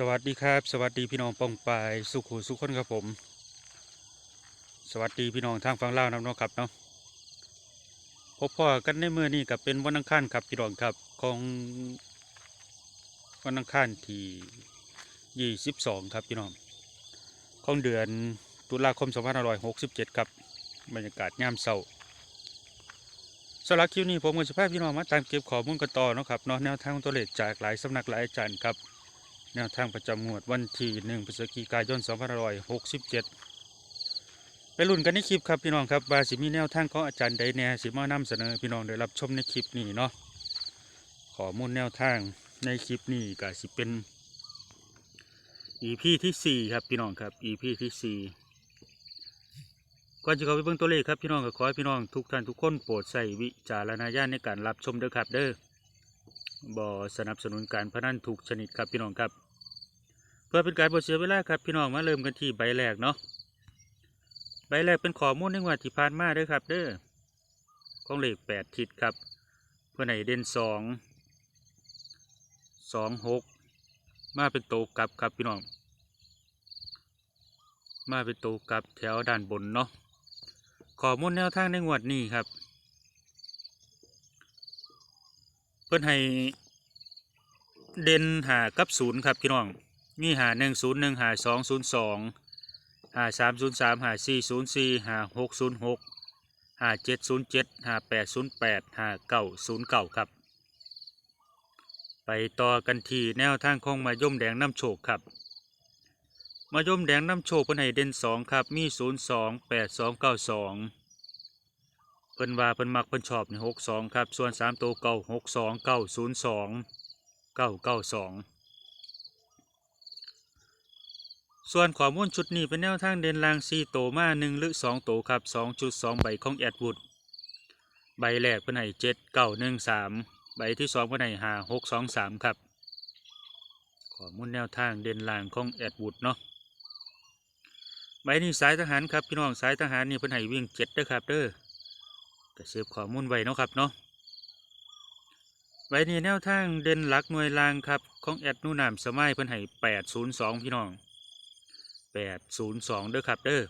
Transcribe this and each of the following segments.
สวัสดีครับ สวัสดีพี่น้องปองปายสุขุสุขคนครับผม สวัสดีพี่น้องทางฝั่งลาวนะเนาะครับเนาะพบพ่อกันในเมื่อนี้กับเป็นวันอังคารครับพี่น้องครับของวันอังคารที่ยี่สิบสองครับพี่น้องของเดือนตุลาคมสองพันห้าร้อยหกสิบเจ็ดครับบรรยากาศยามเช้าสำหรับคลิปนี้ผมกับสภาพพี่น้องมาตามเก็บข้อมูลกันต่อเนาะครับเนาะแนวทางตัวเลขจากหลายสำนักหลายอาจารย์ครับ แนวทางประจำงวดวันที่1พฤศจิกายน2567 ไปลุ้นกันในคลิปครับพี่น้องครับว่าสิมีแนวทางของอาจารย์ใดแน่สิมานำเสนอพี่น้องได้รับชมในคลิปนี้เนาะขอมูลแนวทางในคลิปนี้ก็สิเป็น EP ที่ 4 ครับพี่น้องครับ EP ที่ 4ก่อนจะเข้าไปเบิ่งตัวเลขครับพี่น้องก็ขอให้พี่น้องทุกท่านทุกคนโปรดใส่วิจารณญาณในการรับชมเด้อครับเด้อบ่สนับสนุนการพนันถูกชนิดครับพี่น้องครับ พื่อเป็นการบ่เสียเวลาครับพี่น้องมาเริ่มกันที่ใบแรกเนาะใบแรกเป็นข้อมูลในงวดที่ผ่านมาด้อครับ เด้อของเลขแปดทิศครับ เพื่อไหนเด่นสองสองหกมาเป็นโตกลับครับพี่น้อง มาเป็นโตกลับแถวด้านบนเนาะข้อมูลแนวทางในงวดนี้ครับ เพื่อนให้เด่นหากับศูนย์ครับพี่น้อง มีหาหนึ่งศูนย์หนึ่งหาสองศูนย์สองหาสามศูนย์สามหาสี่ศูนย์สี่หาหกศูนย์หกหาเจ็ดศูนย์เจ็ดหาแปดศูนย์แปดหาเก้าศูนย์เก้าครับ ไปต่อกันที่แนวทางของมายมแดงน้ำโชคครับ มายมแดงน้ำโชคเพิ่นให้เด่นสองครับ มีศูนย์สองแปดสองเก้าสองเพิ่นว่าเพิ่นมักเพิ่นชอบในหกสองครับ ส่วนสามตัวเก้าหกสองเก้าศูนย์สองเก้าเก้าสอง ส่วนข้อมูลชุดนี้เป็นแนวทางเด่นลางสี่โตมาหนึ่งหรือสองโตครับสองจุดสองใบของแอดวูดใบแรกเพิ่นให้เจ็ดเก้าหนึ่งสามใบที่สองเพิ่นให้ห้าหกสองสามครับข้อมูลแนวทางเด่นลางของแอดวูดเนาะใบนี้สายทหารครับพี่น้องสายทหารนี่เพิ่นให้วิ่งเจ็ดเด้อครับเด้อก็เสืบข้อมูลไว้เนาะครับเนาะใบนี้แนวทางเด่นหลักหน่วยรางครับของแอดนูนามสมัยเพิ่นให้แปดศูนย์สองพี่น้อง แปดศูนย์สองเด้อครับเด้อ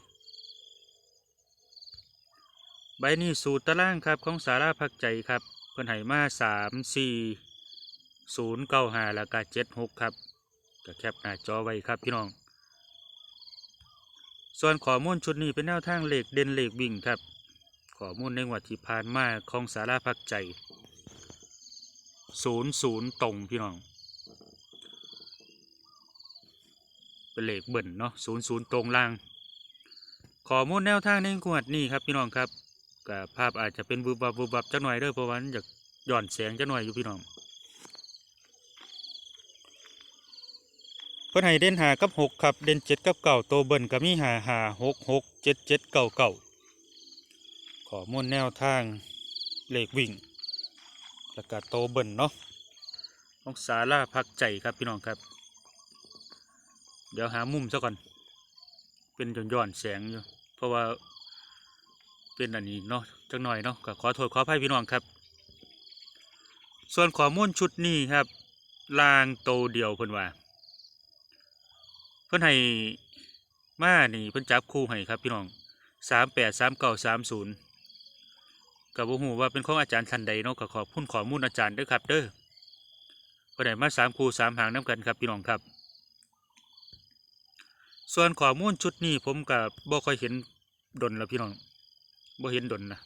ใบนี้สูตรตารางครับของสาราพักใจครับ เพิ่อนให้มาสามสี่ศูนย์เก้าห้าแล้วก็เจ็ดหกครับก็แคปหน้าจอไว้ครับพี่น้อง ส่วนข้อมูลชุดนี้เป็นแนวทางเหลขเด่นเหลขวิ่งครับข้อมูลในวัดที่ผ่านมาของสาราพักใจศูนย์ศูนย์ตรงพี่น้อง เป็นเลขเบิ่นเนาะศูนย์ศูนย์ตรงล่าง ขอมูลแนวทางในงวดนี้ครับพี่น้องครับกับภาพอาจจะเป็นบูบับบูบับจักหน่อยเด้อเพราะว่ามันอยากหย่อนแสงจักหน่อยอยู่พี่น้องเพิ่นให้เด่นหากับหกครับเด่นเจ็ดกับเก่าโตเบิ่นก็มีหาหาหกหกเจ็ดเจ็ดเก่าเก่าขอมูลแนวทางเลขวิ่งแล้วก็โตเบิ่นเนาะต้องสาราพักใจครับพี่น้องครับ เดี๋ยวหามุมซะก่อน เป็นย้อนๆแสงอยู่ เพราะว่าเป็นอันนี้เนาะจักหน่อยเนาะก็ขอโทษขออภัยพี่น้องครับ ส่วนข้อมูลชุดนี้ครับลางโตเดียวเพิ่นว่า เพิ่นให้มานี่เพิ่นจับคู่ให้ครับพี่น้องสามแปดสามเก้าสามศูนย์กับบ่ฮู้ว่าเป็นของอาจารย์ท่านใดเนาะก็ขอบคุณข้อมูลอาจารย์เด้อครับ เด้อเพิ่นให้มาสามคู่สามหางน้กันครับพี่น้องครับ ส่วนข้อมูลชุดนี้ผมกับบ่ค่อยเห็นดนแล้วพี่น้องบ่เห็นดนนะ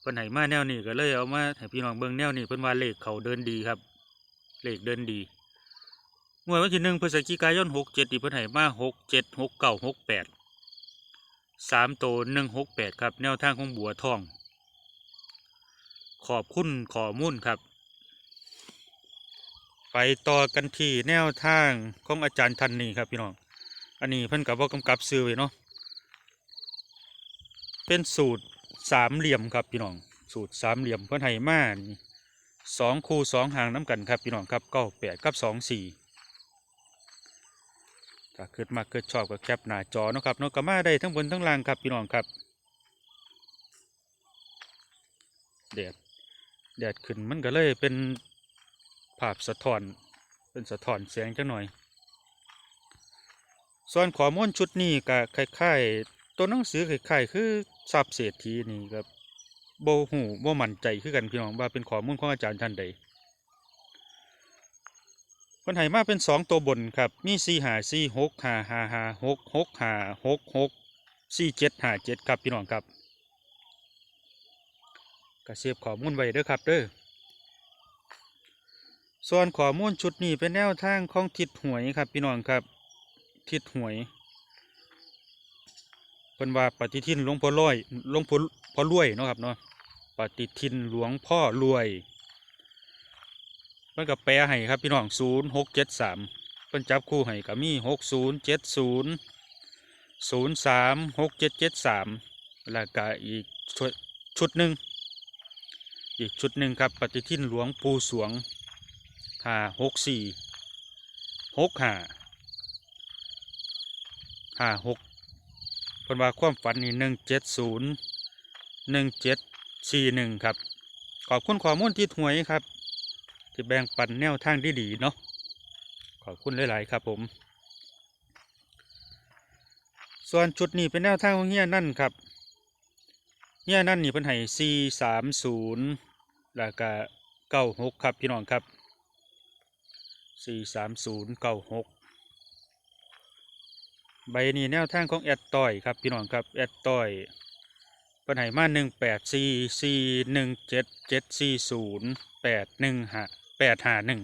เพิ่นให้มาแนวนี้ก็เลยเอามาให้พี่น้องเบิ่งแนวนี้เพิ่นว่าเลขเขาเดินดีครับ เลขเดินดีงวดวันที่หนึ่งพฤศจิกายนหกเจ็ดที่เพิ่นให้มาหกเจ็ดหกเก้าหกแปดสามโตหนึ่งหกแปดครับ แนวทางของบัวทอง ขอบคุณขอมุ่นครับ ไปต่อกันที่แนวทางของอาจารย์ท่านนี้ครับพี่น้อง อันนี้เพิ่นกับว่ากำกับซื้อไว้เนาะเป็นสูตรสามเหลี่ยมครับพี่น้อง สูตรสามเหลี่ยมเพิ่นให้มานี่สองคูสองหางน้ำกันครับพี่น้องครับเก้าแปดกับสองสี่ถ้าเกิดมาเกิดชอบก็แคปหน้าจอเนาะครับเนาะก็มาได้ทั้งบนทั้งล่างครับพี่น้องครับแดดแดดขึ้นมันก็เลยเป็นภาพสะท้อนเป็นสะท้อนแสงจังหน่อย ส่วนข้อมูลชุดนี้ก็คล้ายๆตัวหนังสือคล้ายๆคือทรัพย์เศรษฐีนี่ก็บ่ฮู้บ่มั่นใจคือกันพี่น้องว่าเป็นข้อมูลของอาจารย์ท่านใดเพิ่นให้มาเป็นสองตัวบนครับ มี4 5 4 6 5 5 5 6 6 5 6 6 4 7 5 7ครับพี่น้องครับก็เสียบข้อมูลไว้เด้อครับเด้อส่วนข้อมูลชุดนี้เป็นแนวทางของทิศหวยครับพี่น้องครับ ทิศหวยเพิ่นว่าปฏิทินหลวงพ่อรวยหลวงพ่อพ่อรวยเนาะครับเนาะปฏิทินหลวงพ่อรวยเพิ่นก็แปลให้ครับพี่น้องศูนย์หกเจ็ดสามเพิ่นจับคู่ให้ก็มีหกศูนย์เจ็ดศูนย์ศูนย์สามหกเจ็ดเจ็ดสามแล้วก็อีกชุดชุดหนึ่งอีกชุดหนึ่งครับปฏิทินหลวงปู่สวงห้าหกสี่หกห้า ห้าหกเพิ่นว่าความฝันนี่หนึ่งเจ็ดศูนย์หนึ่งเจ็ดสี่หนึ่งครับ ขอบคุณข้อมูลที่หวยครับ ที่แบ่งปันแนวทางที่ดีๆเนาะขอบคุณหลาย ๆ ครับผม ส่วนชุดนี้เป็นแนวทางของเฮียนั่นครับเฮียนั่นนี่เป็นให้สี่สามศูนย์แล้วก็เก้าหกครับพี่น้องครับสี่สามศูนย์เก้าหก ใบนี้แนวทางของแอดต้อยครับพี่น้องครับแอดต้อยปัญหามาหนึ่งแปดสี่สี่หนึ่งเจ็ดเจ็ดสี่ศูนย์แปดหนึ่งหาแปดหาหนึ่ง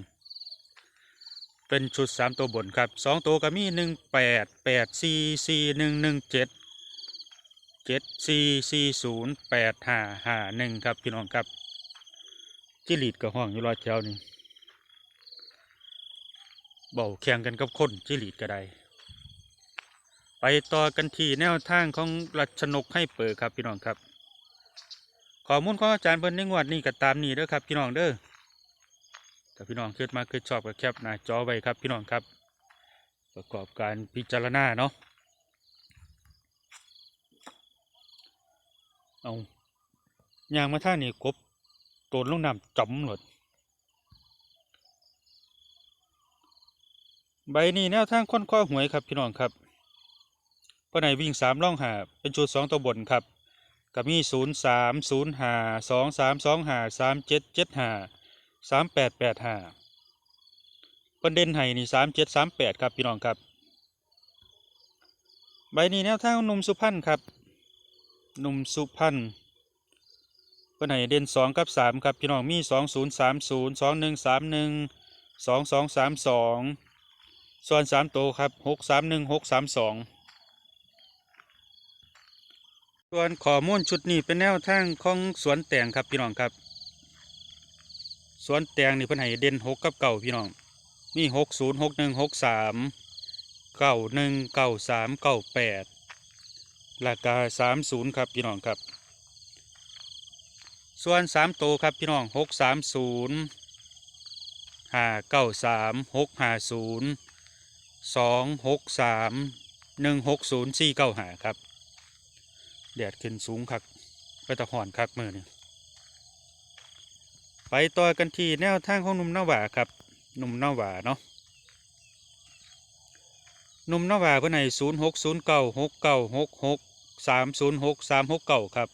เป็นชุดสามตัวบนครับสองตัวก็มีหนึ่งแปดแปดสี่สี่หนึ่งหนึ่งเจ็ดเจ็ดสี่สี่ศูนย์แปดหาหาหนึ่งครับพี่น้องครับจิลีดกับห้องอยู่รอดแถวนี่เบาแข่งกันกับคนจิลีดก็ได้ ไปต่อกันที่แนวทางของรัชนกให้เปิดครับพี่น้องครับข้อมูลของอาจารย์เบิ้ลในงวดนี้ก็ตามนี้เด้อครับพี่น้องเด้อถ้าพี่น้องคิดมาคิดชอบก็แคปหน้าจอไว้ครับพี่น้องครับ ประกอบการพิจารณาเนาะเอายางมาท่านี่กบโดนลงน้ำจำหลดใบนี้แนวทางค้นข้อหวยครับพี่น้องครับ ก็ในวิ่งสามล่องหาเป็นชุดสองตัวบนครับก็มีศูนย์สามศูนย์หาสองสามสองหาสามเจ็ดเจ็ดหาสามแปดแปดหาประเด็นไห้นี่สามเจ็ดสามแปดครับพี่น้องครับ ใบนี้แนวทางหนุ่มสุพรรณครับหนุ่มสุพรรณป็นไห้เด่นสองกับสามครับพี่น้องมีสองศูนย์สามศูนย์สองหนึ่งสามหนึ่งสองสองสามสองส่วนสามตัวครับหกสามหนึ่งหกสามสอง ส่วนข้อมูลชุดนี้เป็นแนวทางของสวนแตงครับพี่น้องครับ สวนแตงนี่เพิ่นให้เด่นหกกับเก่าพี่น้องมีหกศูนย์หกหนึ่งหกสามเก้าหนึ่งเก้าสามเก้าแปดราคาสามศูนย์ครับพี่น้องครับ ส่วนสามตัวครับพี่น้องหกสามศูนย์ห้าเก้าสามหกห้าศูนย์สองหกสามหนึ่งหกศูนย์สี่เก้าหาครับ แดดขึ้นสูงคักไปตะหอนคักมือนี่ไปต่อกันที่แนวทางของหนุ่มนาวาครับหนุ่มนาวาเนาะหนุ่มนาวาเพื่อนให้ศูนย์หกศูนย์เก้าหกเก้าหกหกสามศูนย์หกสามหกเก้าครับ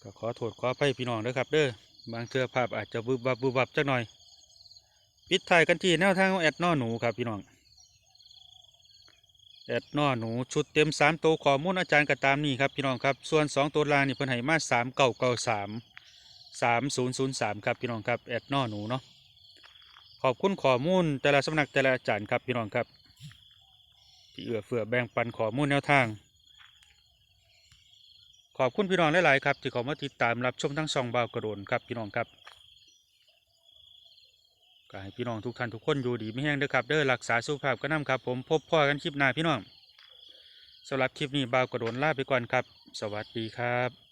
ก็ขอโทษขออภัยพี่น้องด้วยครับเด้อบางเทือภาพอาจจะบุบบับบุบบับจักหน่อย ปิดท้ายกันที่แนวทางของแอดนอหนูครับพี่น้อง แอดนอหนูชุดเต็มสามตัวข้อมูลอาจารย์ก็ตามนี่ครับพี่น้องครับส่วนสองตัวล่างนี่เพิ่นให้มาสามเก้าเก้าสามสามศูนย์ศูนย์สามครับพี่น้องครับแอดนอหนูเนาะขอบคุณข้อมูลแต่ละสำนักแต่ละอาจารย์ครับพี่น้องครับที่เอื้อเฟื้อแบ่งปันข้อมูลแนวทาง ขอบคุณพี่น้องหลาย ๆ ครับ ที่เข้ามาติดตามรับชมทั้งสองบ่าวกระโดนครับพี่น้องครับ ก็ให้พี่น้องทุกท่านทุกคนอยู่ดีไม่แห้งเด้อครับเด้อรักษาสุขภาพกันนำครับ ผมพบพ่อกันคลิปหน้าพี่น้องสำหรับคลิปนี้บ่าวกระโดนลาไปก่อนครับ สวัสดีครับ